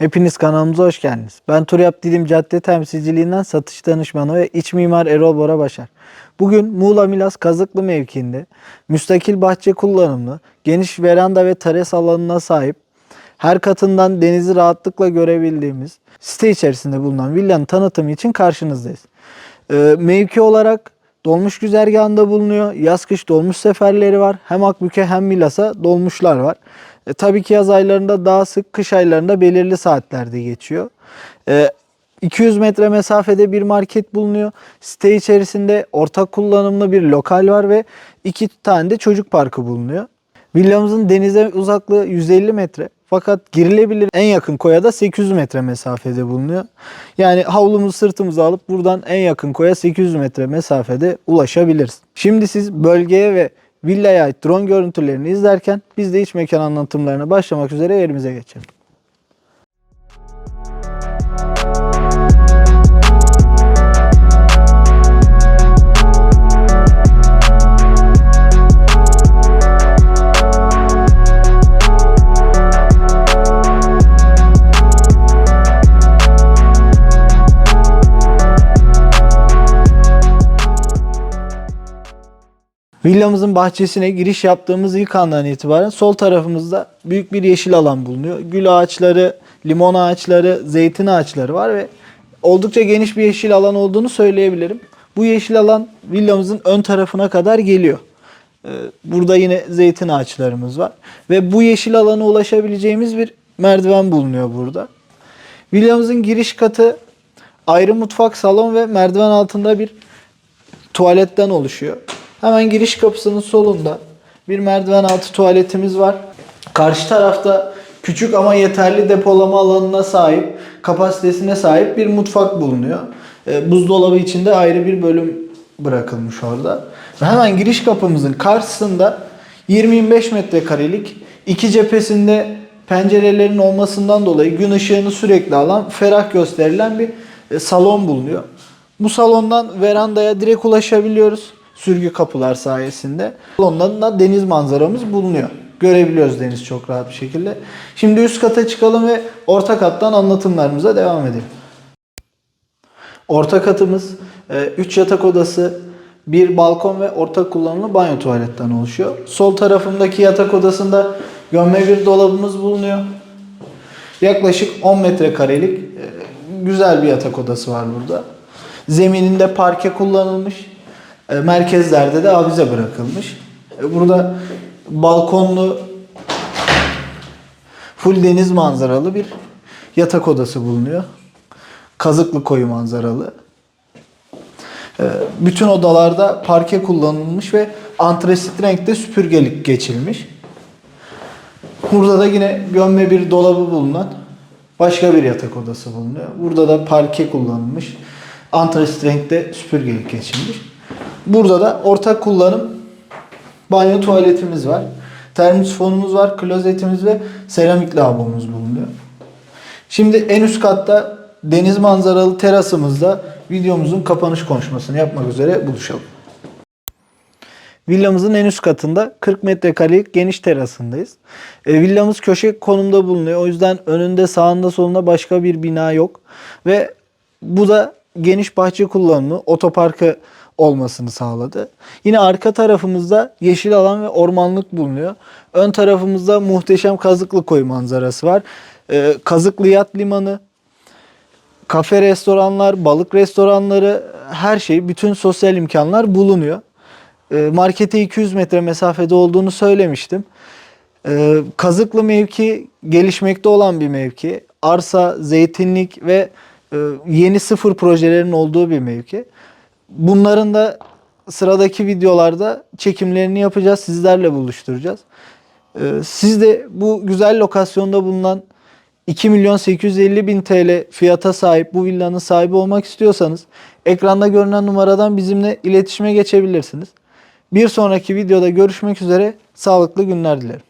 Hepiniz kanalımıza hoş geldiniz. Ben Turyap Didim Cadde Temsilciliğinden satış danışmanı ve iç mimar Erol Bora Başar. Bugün Muğla Milas Kazıklı mevkiinde müstakil bahçe kullanımlı, geniş veranda ve teres alanına sahip, her katından denizi rahatlıkla görebildiğimiz site içerisinde bulunan villanın tanıtımı için karşınızdayız. Ee, mevki olarak dolmuş güzergahında bulunuyor. Yaz kış dolmuş seferleri var. Hem Akbük'e hem Milas'a dolmuşlar var. E, tabii ki yaz aylarında daha sık, kış aylarında belirli saatlerde geçiyor. E, 200 metre mesafede bir market bulunuyor. Site içerisinde ortak kullanımlı bir lokal var ve iki tane de çocuk parkı bulunuyor. Villamızın denize uzaklığı 150 metre. Fakat girilebilir en yakın koya da 800 metre mesafede bulunuyor. Yani havlumuzu sırtımıza alıp buradan en yakın koya 800 metre mesafede ulaşabiliriz. Şimdi siz bölgeye ve villaya ait drone görüntülerini izlerken biz de iç mekan anlatımlarına başlamak üzere yerimize geçelim. Villamızın bahçesine giriş yaptığımız ilk andan itibaren sol tarafımızda büyük bir yeşil alan bulunuyor. Gül ağaçları, limon ağaçları, zeytin ağaçları var ve oldukça geniş bir yeşil alan olduğunu söyleyebilirim. Bu yeşil alan villamızın ön tarafına kadar geliyor. Ee, Burada yine zeytin ağaçlarımız var. Ve bu yeşil alana ulaşabileceğimiz bir merdiven bulunuyor burada. Villamızın giriş katı ayrı mutfak, salon ve merdiven altında bir tuvaletten oluşuyor. Hemen giriş kapısının solunda bir merdiven altı tuvaletimiz var. Karşı tarafta küçük ama yeterli depolama alanına sahip, kapasitesine sahip bir mutfak bulunuyor. E, buzdolabı içinde ayrı bir bölüm bırakılmış orada. Hemen giriş kapımızın karşısında 20-25 metrekarelik iki cephesinde pencerelerin olmasından dolayı gün ışığını sürekli alan, ferah gösterilen bir e, salon bulunuyor. Bu salondan verandaya direkt ulaşabiliyoruz sürgü kapılar sayesinde. Salondan da deniz manzaramız bulunuyor. Görebiliyoruz deniz çok rahat bir şekilde. Şimdi üst kata çıkalım ve orta kattan anlatımlarımıza devam edelim. Orta katımız 3 yatak odası, bir balkon ve ortak kullanımlı banyo tuvaletten oluşuyor. Sol tarafındaki yatak odasında gömme bir dolabımız bulunuyor. Yaklaşık 10 metrekarelik e, güzel bir yatak odası var burada. Zemininde parke kullanılmış. E, Merkezlerde de avize bırakılmış. E, Burada balkonlu full deniz manzaralı bir yatak odası bulunuyor. Kazıklı koyu manzaralı. E, Bütün odalarda parke kullanılmış ve antresit renkte süpürgelik geçilmiş. Burada da yine gömme bir dolabı bulunan başka bir yatak odası bulunuyor. Burada da parke kullanılmış. Antresit renkte süpürgelik geçilmiş. Burada da ortak kullanım banyo tuvaletimiz var. Termos fonumuz var, klozetimiz ve seramik lavabomuz bulunuyor. Şimdi en üst katta deniz manzaralı terasımızda videomuzun kapanış konuşmasını yapmak üzere buluşalım. Villamızın en üst katında 40 metrekarelik geniş terasındayız. E, villamız köşe konumda bulunuyor. O yüzden önünde sağında solunda başka bir bina yok. Ve bu da geniş bahçe kullanımı, otoparkı olmasını sağladı. Yine arka tarafımızda yeşil alan ve ormanlık bulunuyor. Ön tarafımızda muhteşem Kazıklı Koyu manzarası var. E, Kazıklı Yat Limanı, kafe restoranlar, balık restoranları, her şey, bütün sosyal imkanlar bulunuyor. E, Markete 200 metre mesafede olduğunu söylemiştim. E, Kazıklı mevki gelişmekte olan bir mevki. Arsa, zeytinlik ve yeni sıfır projelerin olduğu bir mevki. Bunların da sıradaki videolarda çekimlerini yapacağız. Sizlerle buluşturacağız. E, Siz de bu güzel lokasyonda bulunan 2 milyon 850 bin TL fiyata sahip bu villanın sahibi olmak istiyorsanız ekranda görünen numaradan bizimle iletişime geçebilirsiniz. Bir sonraki videoda görüşmek üzere. Sağlıklı günler dilerim.